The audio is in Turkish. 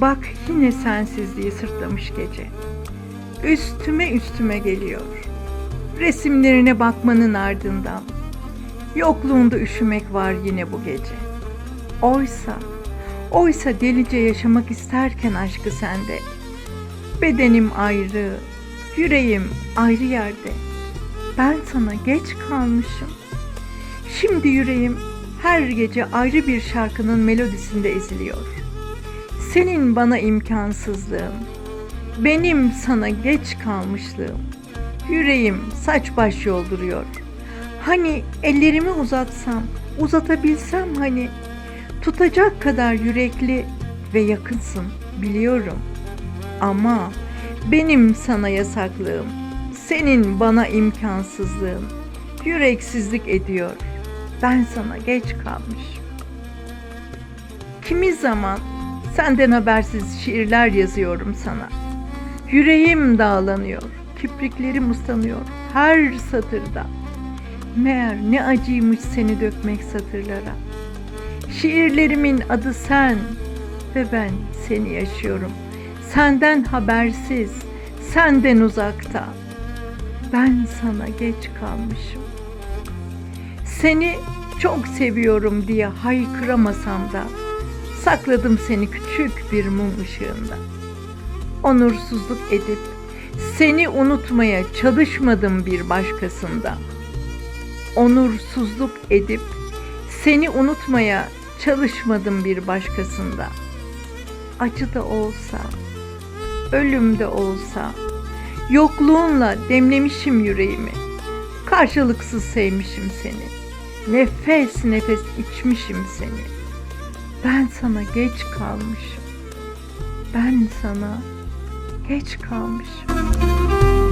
Bak yine sensizliği sırtlamış gece. Üstüme üstüme geliyor. Resimlerine bakmanın ardından. Yokluğunda üşümek var yine bu gece. Oysa, oysa delice yaşamak isterken aşkı sende. Bedenim ayrı, yüreğim ayrı yerde. Ben sana geç kalmışım. Şimdi yüreğim her gece ayrı bir şarkının melodisinde eziliyor. Senin bana imkansızlığın, benim sana geç kalmışlığım. Yüreğim saç baş yolduruyor. Hani ellerimi uzatsam, uzatabilsem hani tutacak kadar yürekli ve yakınsın biliyorum. Ama benim sana yasaklığım, senin bana imkansızlığın yüreksizlik ediyor. Ben sana geç kalmışım. Kimi zaman senden habersiz şiirler yazıyorum sana. Yüreğim dağlanıyor, kipriklerim ıslanıyor her satırda. Meğer ne acıymış seni dökmek satırlara. Şiirlerimin adı sen ve ben seni yaşıyorum. Senden habersiz, senden uzakta. Ben sana geç kalmışım. Seni çok seviyorum diye haykıramasam da sakladım seni küçük bir mum ışığında. Onursuzluk edip seni unutmaya çalışmadım bir başkasında. Onursuzluk edip seni unutmaya çalışmadım bir başkasında. Acı da olsa, ölüm de olsa, yokluğunla demlemişim yüreğimi. Karşılıksız sevmişim seni. Nefes nefes içmişim seni. Ben sana geç kalmışım. Ben sana geç kalmışım.